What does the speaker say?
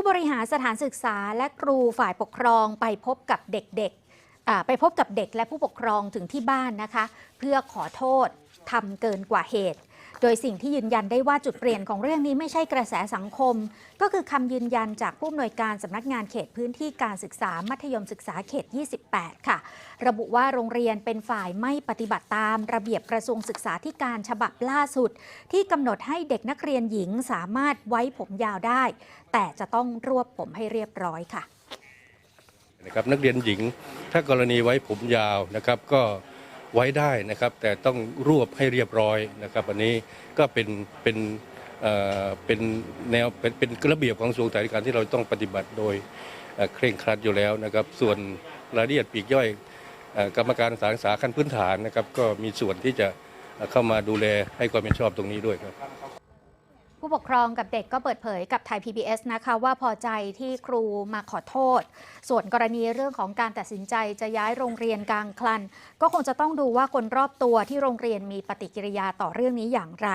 ผู้บริหารสถานศึกษาและครูฝ่ายปกครองไปพบกับเด็กๆไปพบกับเด็กและผู้ปกครองถึงที่บ้านนะคะ เพื่อขอโทษทำเกินกว่าเหตุ โดยสิ่งที่ยืนยันได้ว่าจุดเปลี่ยนของเรื่องนี้ไม่ใช่กระแสสังคม ก็คือคำยืนยันจากผู้อำนวยการสำนักงานเขตพื้นที่การศึกษามัธยมศึกษาเขต 28 ค่ะ ระบุว่าโรงเรียนเป็นฝ่ายไม่ปฏิบัติตาม ระเบียบกระทรวงศึกษาธิการฉบับล่าสุด ที่กำหนดให้เด็กนักเรียนหญิงสามารถไว้ผมยาวได้ แต่จะต้องรวบผมให้เรียบร้อยค่ะนะครับนักเรียนหญิงถ้ากรณีไว้ผมยาวนะครับก็ ไว้ได้นะครับ แต่ต้องรวบให้เรียบร้อยนะครับ อันนี้ก็เป็นเป็นเอ่อเป็นแนวเป็นเป็นระเบียบของกระทรวงสาธารณสุขที่เราต้องปฏิบัติโดยเอ่อเคร่งครัดอยู่แล้วนะครับ ส่วนรายละเอียดปลีกย่อยเอ่อกรรมการสารศึกษาขั้นพื้นฐานนะครับ ก็มีส่วนที่จะเข้ามาดูแลให้ความเป็นชอบตรงนี้ด้วยครับ ผู้ปกครองกับเด็กก็เปิดเผยกับไทย PBS นะคะว่าพอใจที่ครูมาขอโทษ ส่วนกรณีเรื่องของการตัดสินใจจะย้ายโรงเรียนกลางคลัน ก็คงจะต้องดูว่าคนรอบตัวที่โรงเรียนมีปฏิกิริยาต่อเรื่องนี้อย่างไร